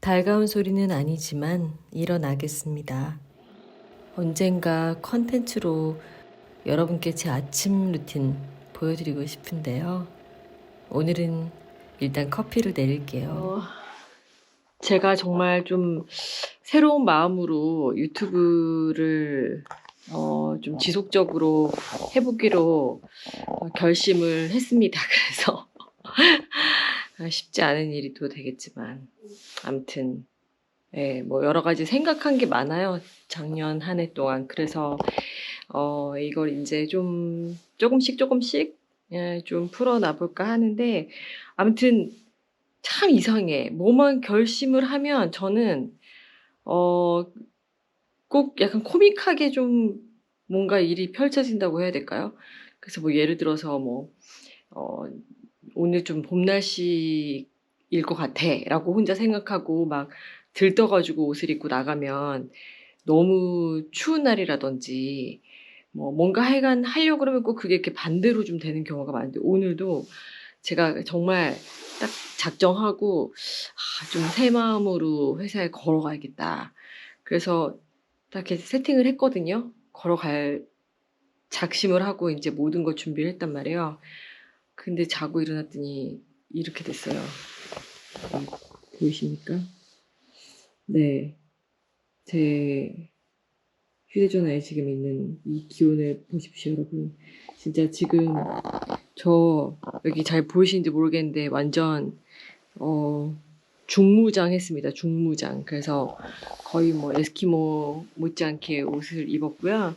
달가운 소리는 아니지만 일어나겠습니다. 언젠가 컨텐츠로 여러분께 제 아침 루틴 보여드리고 싶은데요. 오늘은 일단 커피를 내릴게요. 어, 제가 정말 좀 새로운 마음으로 유튜브를 어, 좀 지속적으로 해보기로 어, 결심을 했습니다. 그래서 아, 쉽지 않은 일이 또 되겠지만 아무튼 예, 뭐 여러 가지 생각한 게 많아요. 작년 한 해 동안. 그래서 어, 이걸 이제 좀 조금씩 조금씩 예, 좀 풀어놔 볼까 하는데 아무튼 참 이상해. 뭐만 결심을 하면 저는 어, 꼭 약간 코믹하게 좀 뭔가 일이 펼쳐진다고 해야 될까요? 그래서 뭐 예를 들어서 뭐 어, 오늘 좀 봄 날씨일 것 같아 라고 혼자 생각하고 막 들떠가지고 옷을 입고 나가면 너무 추운 날이라든지 뭐 뭔가 하여간 하려고 그러면 꼭 그게 이렇게 반대로 좀 되는 경우가 많은데 오늘도 제가 정말 딱 작정하고 아, 좀새 마음으로 회사에 걸어가야겠다. 그래서 딱 이렇게 세팅을 했거든요. 걸어갈 작심을 하고 이제 모든 걸 준비를 했단 말이에요. 근데 자고 일어났더니 이렇게 됐어요. 보이십니까? 네. 제 휴대전화에 지금 있는 이 기온을 보십시오, 여러분. 진짜 지금 저 여기 잘 보이시는지 모르겠는데 완전 어 중무장 했습니다. 중무장. 그래서 거의 뭐 에스키모 못지않게 옷을 입었고요.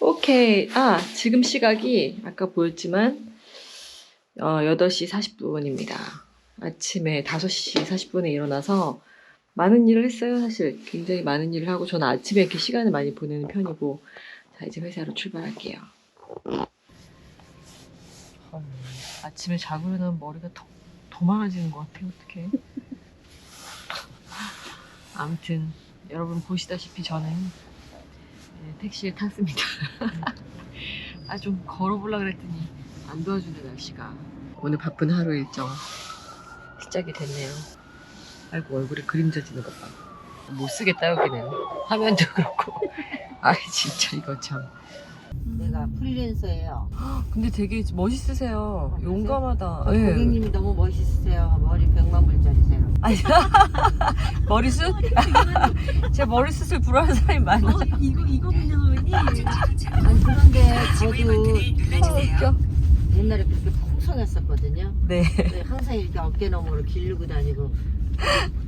오케이. 아, 지금 시각이 아까 보였지만 어, 8시 40분입니다. 아침에 5시 40분에 일어나서 많은 일을 했어요, 사실. 굉장히 많은 일을 하고 저는 아침에 이렇게 시간을 많이 보내는 편이고 자, 이제 회사로 출발할게요. 헐, 아침에 자고 일어나면 머리가 더, 더 많아지는 것 같아요, 어떡해. 아무튼 여러분 보시다시피 저는 네, 택시를 탔습니다. 아 좀 걸어보려 그랬더니 안 도와주네 날씨가. 오늘 바쁜 하루 일정 시작이 됐네요. 아이고 얼굴에 그림자 지는 것 봐. 못 쓰겠다 여기는 화면도 그렇고. 아 진짜 이거 참. 내가 프리랜서예요. 근데 되게 멋있으세요. 그러세요? 용감하다. 어, 예. 고객님이 너무 멋있으세요. 머리 100만 불짜리세요. 아니, 머리숱? 제 머리숱을 부러워하는 사람이 많아. 이거 이거 그냥 웬이 아니 그런데 저도 웃겨. 옛날에 그렇게 풍성했었거든요. 네. 근데 항상 이렇게 어깨 너머로 기르고 다니고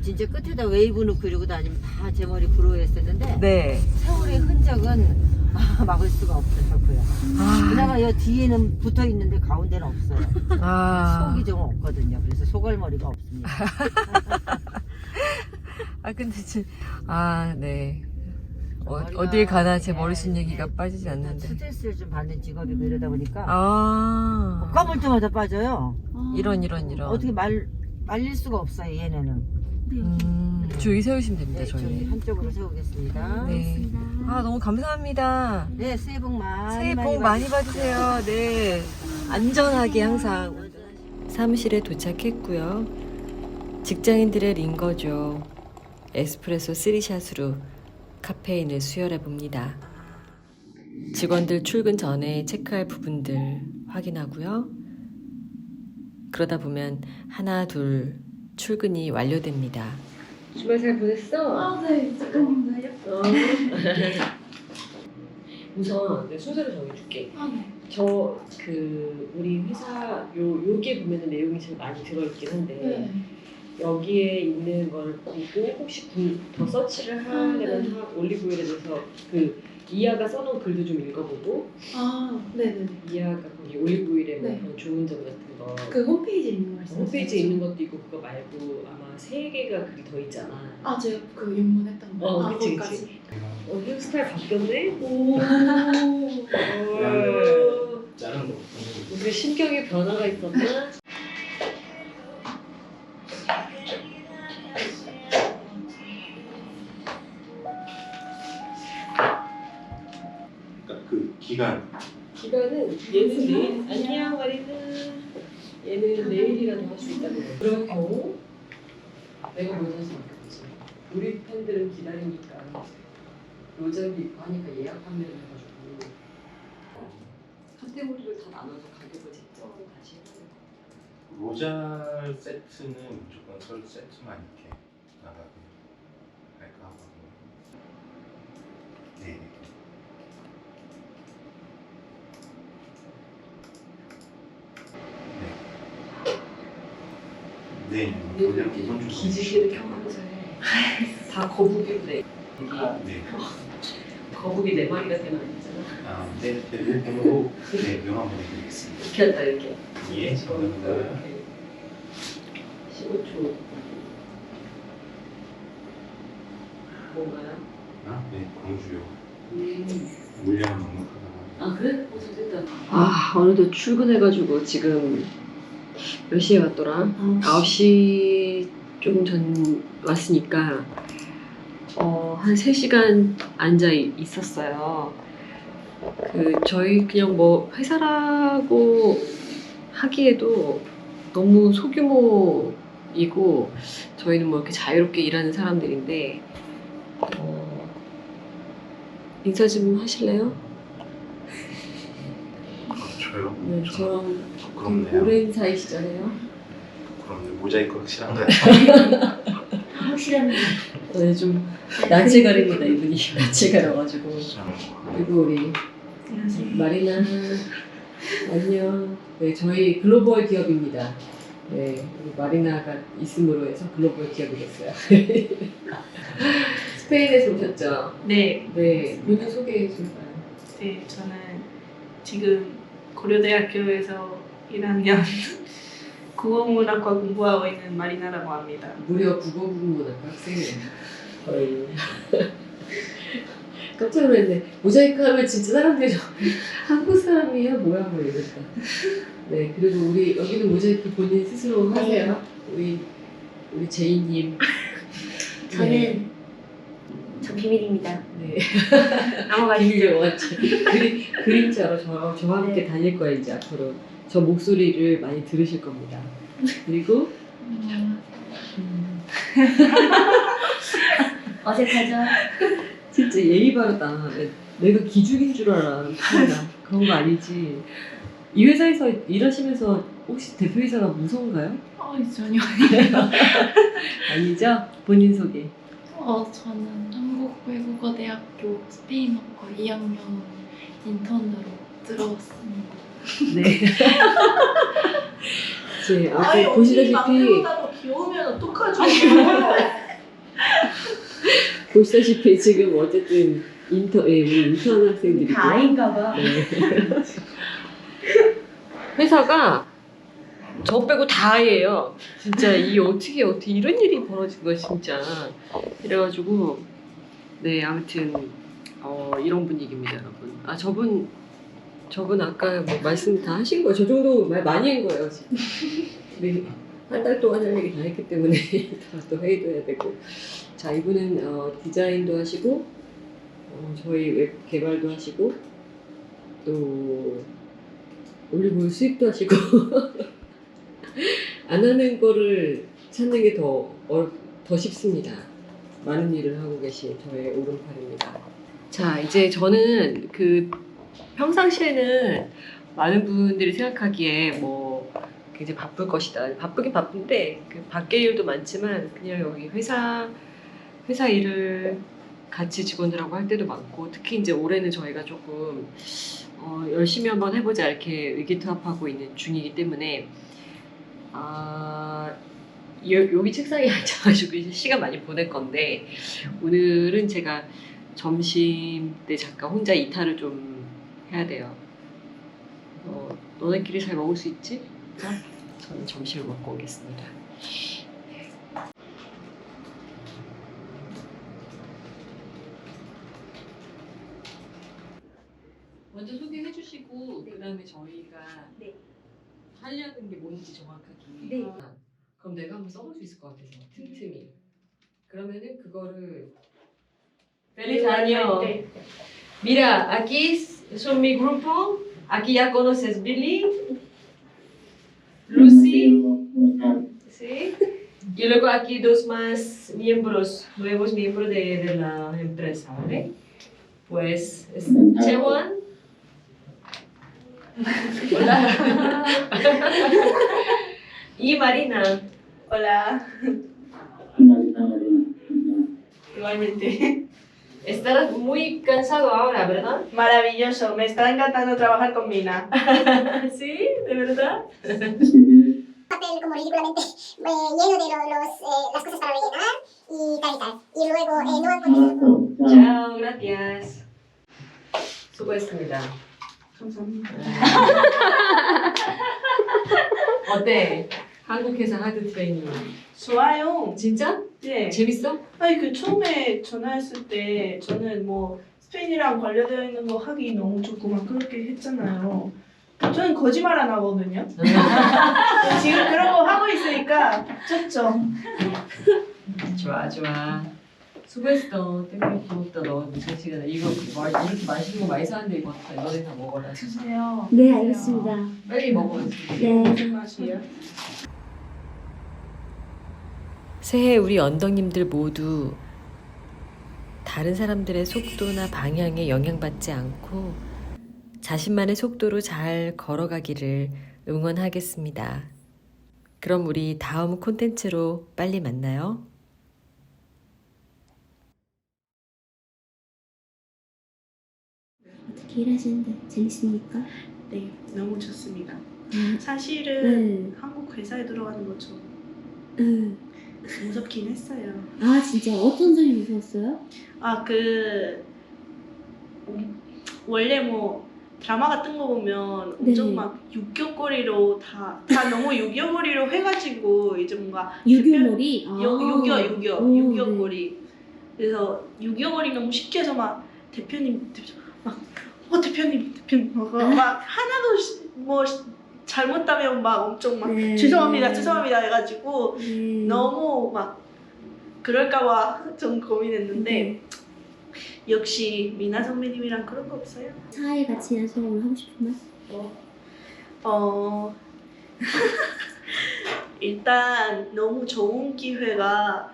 진짜 끝에다 웨이브 놓고 이러고 다니면 다 제 머리 부러워했었는데 네. 세월의 흔적은 아, 막을 수가 없더라고요. 아, 그나마 이 뒤에는 붙어 있는데 가운데는 없어요. 아, 속이 좀 없거든요. 그래서 소갈머리가 없습니다. 아 근데 진, 아, 네. 어, 머리가 어딜 가나 제 이게 머리숱 얘기가 이게 빠지지 않는데. 스트레스를 좀 받는 직업이고 이러다 보니까 아, 감을 때마다 빠져요. 이런, 이런, 이런. 어떻게 말 말릴 수가 없어요. 얘네는. 음, 저기 세우시면 됩니다, 네, 저희 저희. 한쪽으로 세우겠습니다. 네, 네. 아, 너무 감사합니다. 새해 복 많이 새해 많이 복 많이 받으세요. 네. 안전하게 항상. 사무실에 도착했고요. 직장인들의 링거죠. 에스프레소 3샷으로 카페인을 수혈해 봅니다. 직원들 출근 전에 체크할 부분들 확인하고요. 그러다 보면 하나 둘 출근이 완료됩니다. 주말 잘 보냈어? 아네 작가님가요? 어. 우선 내 순서를 정해줄게. 아 네 저 그 우리 회사 요 요게 보면은 내용이 제일 많이 들어있긴 한데 네. 여기에 있는 걸 보고 혹시 구- 더 서치를 하려면 네. 하- 올리브오일에 대해서 그 이하가 써놓은 글도 좀 읽어보고 아 네네네 이하가 거기 올리브오일에 뭐 네. 그런 좋은 점 같은 거그 홈페이지에 있는 말씀 홈페이지에 있는 것도 있고 그거 말고 아마 세 개가 글이 더 있잖아. 아 제가 그 입문했던 거. 어, 아, 그치, 거기까지. 어, 헤어스타일 바뀌었네? 오. 어, 다른 거. 무슨 심경의 변화가 있었나? 그러니까 그 기간. 기간은 얘는 내일 안녕 마리는 얘는 내일이라도 할 수 있다는 거예요. 그럴 경우 내가 먼저 생각했지. 우리 팬들은 기다리니까 로자비 입고 하니까 예약 판매를 해가지고 카테고리를 다 나눠서 가격을 책정을 다시 해야 돼요. 로잘 세트는 무조건 설 세트만 이렇게 나가고 할까 하거든요. 네. 네. 네, 그냥 좀 기지개를 켜면서 해. 다 거북이로 돼. 네. 거북이 네 마리가 되는 아니잖아. 아, 네, 네, 네, 번호, 네, 명함 보내드리겠습니다. 이렇게 한다 이렇게. 예, 감사합니다. 15초. 뭔가요? 아, 네, 광주요. 음. 물량 넉넉하다. 아 그래? 어, 좋겠다. 아 어느덧 출근해가지고 지금 몇 시에 왔더라? 9시 조금 전 왔으니까 어, 한 3시간 앉아 있- 있었어요. 그 저희 그냥 뭐 회사라고 하기에도 너무 소규모이고 저희는 뭐 이렇게 자유롭게 일하는 사람들인데 어, 인사 좀 하실래요? 저요? 네, 저랑 부끄럽네요. 오랜 사이시잖아요. 부끄럽네요. 모자이크 확실한가요? 확실합니다. 네, 좀 낯을 가립니다 이분이 낯을 가려가지고 그리고 우리. 마리나 안녕. 네, 저희 글로벌 기업입니다. 네, 우리 마리나가 있음으로 해서 글로벌 기업이 됐어요. 스페인에서 오셨죠? 네, 네, 본인 소개해 줄까요? 네, 저는 지금 고려대학교에서 1학년 국어문학과 공부하고 있는 마리나라고 합니다. 무려 국어국문학과 학생이에요. 깜짝 놀랐네. 모자이크 하면 진짜 사람들이 저 한국 사람이야? 뭐야? 뭐 이랬다. 네, 그리고 우리 여기는 모자이크 본인 스스로 하세요. 우리 우리 제이님. 저는 저 비밀입니다. 네. 넘어가시죠. 비밀. 그림, 그림자로 저, 저와 함께 다닐 거예요, 이제 앞으로. 저 목소리를 많이 들으실 겁니다. 그리고, 음, 어색하죠? 진짜 예의 바르다. 내가 기죽인 줄 알아. 그런 거 아니지. 이 회사에서 일하시면서 혹시 대표이사가 무서운가요? 어, 전혀. 아니죠? 본인 소개. 어, 저는 한국외국어대학교 스페인어과 2학년 인턴으로 들어왔습니다. 네. 네, 아, 보시다시피, 더 귀여우면 어떡하죠? 보시다시피 지금 어쨌든 인터, 예, 우리 인턴 학생들이고. 아인가 봐. 네. 회사가 저 빼고 다예요. 진짜 이 어떻게 어떻게 이런 일이 벌어진 거야 진짜. 이래가지고 네 아무튼 어, 이런 분위기입니다 여러분. 아 저분 저분 아까 뭐 말씀 다 하신 거예요. 저 정도 말 많이 한 거예요 지금. 네. 한달 동안 할 얘기 다 했기 때문에 다또 회의도 해야 되고. 자 이분은 어, 디자인도 하시고 어, 저희 웹 개발도 하시고 또 올리브유 수입도 하시고 안 하는 거를 찾는 게 더 더 쉽습니다. 많은 일을 하고 계신 저의 오른팔입니다. 자 이제 저는 그 평상시에는 많은 분들이 생각하기에 뭐 굉장히 바쁠 것이다. 바쁘긴 바쁜데 그 밖에 일도 많지만 그냥 여기 회사 회사 일을 같이 직원들하고 할 때도 많고 특히 이제 올해는 저희가 조금 어, 열심히 한번 해보자 이렇게 의기투합하고 있는 중이기 때문에 아 여, 여기 책상에 앉아가지고 시간 많이 보낼 건데 오늘은 제가 점심 때 잠깐 혼자 이탈을 좀 해야 돼요. 어, 너네끼리 잘 먹을 수 있지? 자, 저는 점심을 먹고 오겠습니다. 먼저 소개해 주시고 그다음에 저희가 네. 하려는 게 뭔지 정확하게 네. 아, 그럼 내가 한번 써볼 수 있을 것 같아서 틈틈이 그러면은 그거를 Feliz año. 네. Mira, aquí son mi grupo. Aquí ya conoces Billy. Lucy. Sí. Y luego aquí dos más miembros, nuevos miembros de, de la empresa, ¿vale? Pues es Chewon. Hola. y Marina. Hola. Igualmente. Estás muy cansado ahora, ¿verdad? Maravilloso, me está encantando trabajar con Mina. ¿Sí? ¿De verdad? papel como ridículamente eh, lleno de los, eh, las cosas para rellenar y tal y tal. Y luego eh, no han contestado. Chao, gracias. Supuesto, mira. 어때? 한국에서 하드 트레이닝. 좋아요. 진짜? 네. 재밌어? 아니 그 처음에 전화했을 때 저는 뭐 스페인이랑 관련되어 있는 거 하기 너무 좋고 막 그렇게 했잖아요. 저는 거짓말 안 하거든요. 지금 그런 거 하고 있으니까 좋죠. 좋아, 좋아. 수고했어. 때문에 고맙다. 너 늦은 시간에 이거 마- 이렇게 맛있는 거 많이 사는데 이거 다 너네 다 먹어라. 주세요. 네, 알겠습니다. 빨리 먹어. 네. 무슨 맛이에요? 새해 우리 언덕님들 모두 다른 사람들의 속도나 방향에 영향받지 않고 자신만의 속도로 잘 걸어가기를 응원하겠습니다. 그럼 우리 다음 콘텐츠로 빨리 만나요. 어떻게 일하시는데 재밌습니까? 네, 너무 좋습니다. 네. 사실은 네. 한국 회사에 들어가는 거좀 네. 무섭긴 했어요. 아 진짜 어떤 점이 무서웠어요? 아 그 원래 뭐 드라마 같은 거 보면 엄청 네. 막 육교거리로 다, 다 너무 육교거리로 해가지고 이제 뭔가 유교머리? 아. 유, 육교 육교 오, 육교거리 그래서 육교거리 너무 시켜서 막 대표님 대표 막어 대표님 대표님 막, 아. 막 하나도 시- 뭐 시- 잘못하면 막 엄청 막 네. 죄송합니다 죄송합니다 해가지고 네. 네. 너무 막 그럴까봐 좀 고민했는데 역시 미나 선배님이랑 그런 거 없어요? 사회 같이 일한 소감을 하고 싶은 말? 어 일단 너무 좋은 기회가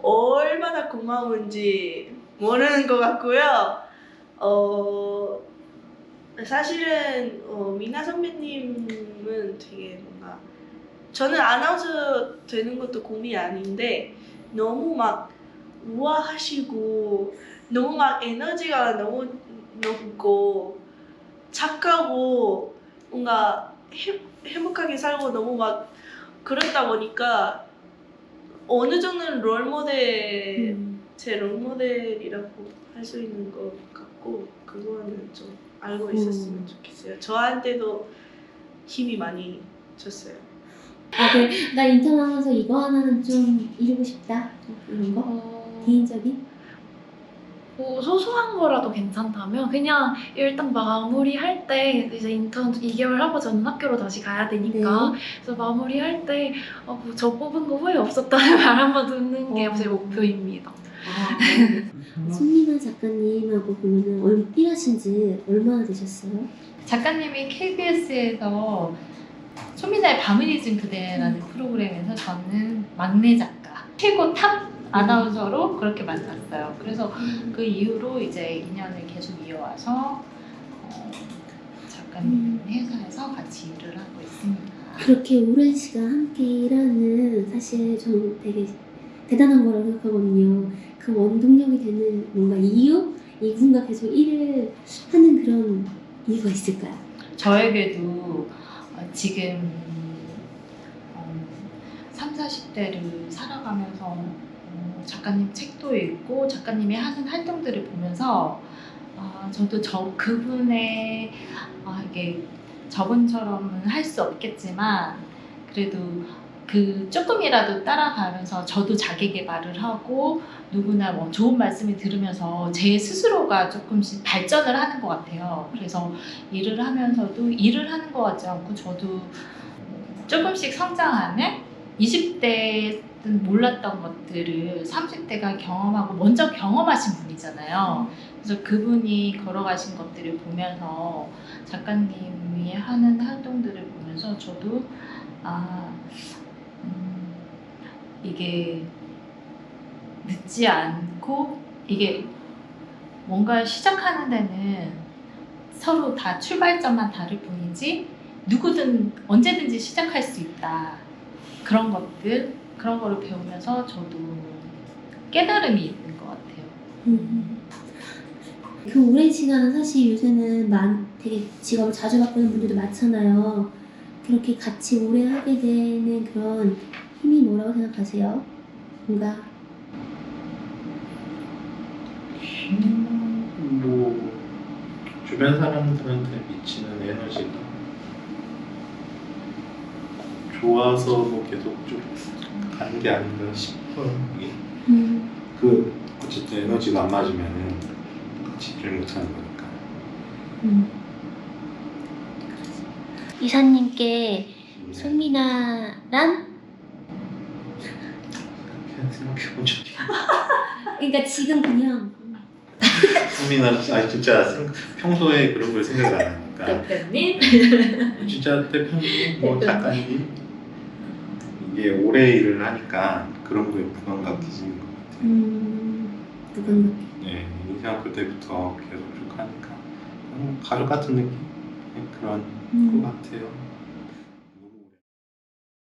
얼마나 고마운지 모르는 것 같고요. 어 사실은 어, 미나 선배님은 되게 뭔가 저는 아나운서 되는 것도 고민이 아닌데 너무 막 우아하시고 너무 막 에너지가 너무 높고 착하고 뭔가 행, 행복하게 살고 너무 막 그렇다 보니까 어느 정도는 롤모델 음. 제 롤모델이라고 할 수 있는 것 같고 그거는 좀 알고 음. 있었으면 좋겠어요. 저한테도 힘이 많이 줬어요. 아, 그래. 나 인턴 하면서 이거 하나는 좀 이루고 싶다. 이런 거? 어, 개인적인? 뭐 소소한 거라도 괜찮다면 그냥 일단 마무리할 때 이제 인턴 2개월 하고 저는 학교로 다시 가야 되니까 네. 그래서 마무리할 때 어, 뭐저 뽑은 거 후회 없었다는 말 한번 듣는 게 어. 제 목표입니다. 아, 손민아 작가님하고 보면은 얼 일하신 지 얼마나 되셨어요? 작가님이 KBS에서 소민아의 밤을 잊은 그대라는 프로그램에서 저는 막내 작가, 최고 탑 아나운서로 그렇게 만났어요. 그래서 그 이후로 이제 인연을 계속 이어와서 어, 작가님 회사에서 같이 일을 하고 있습니다. 그렇게 오랜 시간 함께 일하는 사실 저는 되게 대단한 거라고 생각하거든요. 그 원동력이 되는 뭔가 이유? 이분과 계속 일을 하는 그런 이유가 있을까요? 저에게도 어, 지금 어, 3, 40대를 살아가면서 어, 작가님 책도 읽고 작가님이 하는 활동들을 보면서 아, 저도 저 그분의 아, 이게 저분처럼은 할 수 없겠지만 그래도 그 조금이라도 따라가면서 저도 자기 개발을 하고 누구나 뭐 좋은 말씀을 들으면서 제 스스로가 조금씩 발전을 하는 것 같아요. 그래서 일을 하면서도 일을 하는 것 같지 않고 저도 조금씩 성장하는 20대는 몰랐던 것들을 30대가 경험하고 먼저 경험하신 분이잖아요. 그래서 그분이 걸어가신 것들을 보면서 작가님이 하는 활동들을 보면서 저도 아 음, 이게 늦지 않고 이게 뭔가 시작하는 데는 서로 다 출발점만 다를 뿐이지 누구든 언제든지 시작할 수 있다 그런 것들 그런 거를 배우면서 저도 깨달음이 있는 것 같아요. 음. 그 오랜 시간은 사실 요새는 많, 되게 직업을 자주 바꾸는 분들도 많잖아요. 그렇게 같이 오래 하게 되는 그런 힘이 뭐라고 생각하세요? 뭔가 힘은 뭐 주변 사람들한테 미치는 에너지가 좋아서 뭐 계속 좀 가는 게 아닌가 싶어요. 이게. 음, 그 어쨌든 에너지가 안 맞으면은 집중을 못하는 거니까. 음. 이사님께 네. 송민아란? 그냥 생각해 본 적이 그러니까 지금 그냥. 수민아, 아 진짜 생- 평소에 그런 걸 생각 안 하니까. 대표님? 진짜 대표님, 뭐 작가님. 이게 오래 일을 하니까 그런 거에 느끼는 것 같아요. 음, 누군가 네, 인생학교 때부터 계속 쭉 하니까. 그냥 가족 같은 느낌? 네, 그런 음. 것 같아요.